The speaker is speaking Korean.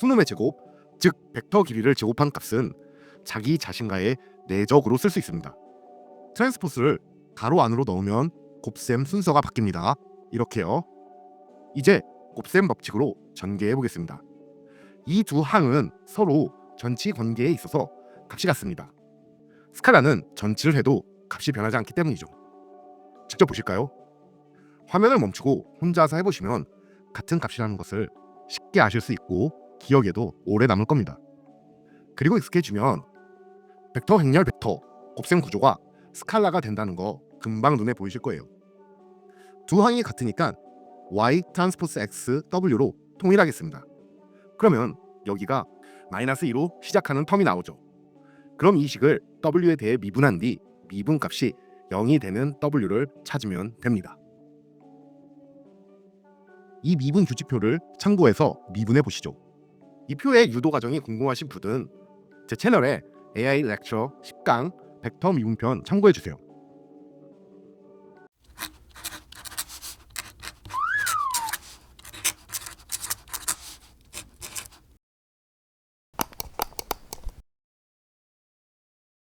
수놈의 제곱, 즉 벡터 길이를 제곱한 값은 자기 자신과의 내적으로 쓸 수 있습니다. 트랜스포스를 가로 안으로 넣으면 곱셈 순서가 바뀝니다. 이렇게요. 이제 곱셈 법칙으로 전개해 보겠습니다. 이 두 항은 서로 전치 관계에 있어서 값이 같습니다. 스칼라는 전치를 해도 값이 변하지 않기 때문이죠. 직접 보실까요? 화면을 멈추고 혼자서 해보시면 같은 값이라는 것을 쉽게 아실 수 있고 기억에도 오래 남을 겁니다. 그리고 익숙해지면 벡터 행렬 벡터 곱셈 구조가 스칼라가 된다는 거 금방 눈에 보이실 거예요. 두 항이 같으니까 y 트랜스포스 x w로 통일하겠습니다. 그러면 여기가 마이너스 2로 시작하는 텀이 나오죠. 그럼 이 식을 w에 대해 미분한 뒤 미분 값이 0이 되는 w를 찾으면 됩니다. 이 미분 규칙표를 참고해서 미분해 보시죠. 이 표의 유도 과정이 궁금하신 분은 제 채널에 AI 렉처 10강 벡터 미분편 참고해 주세요.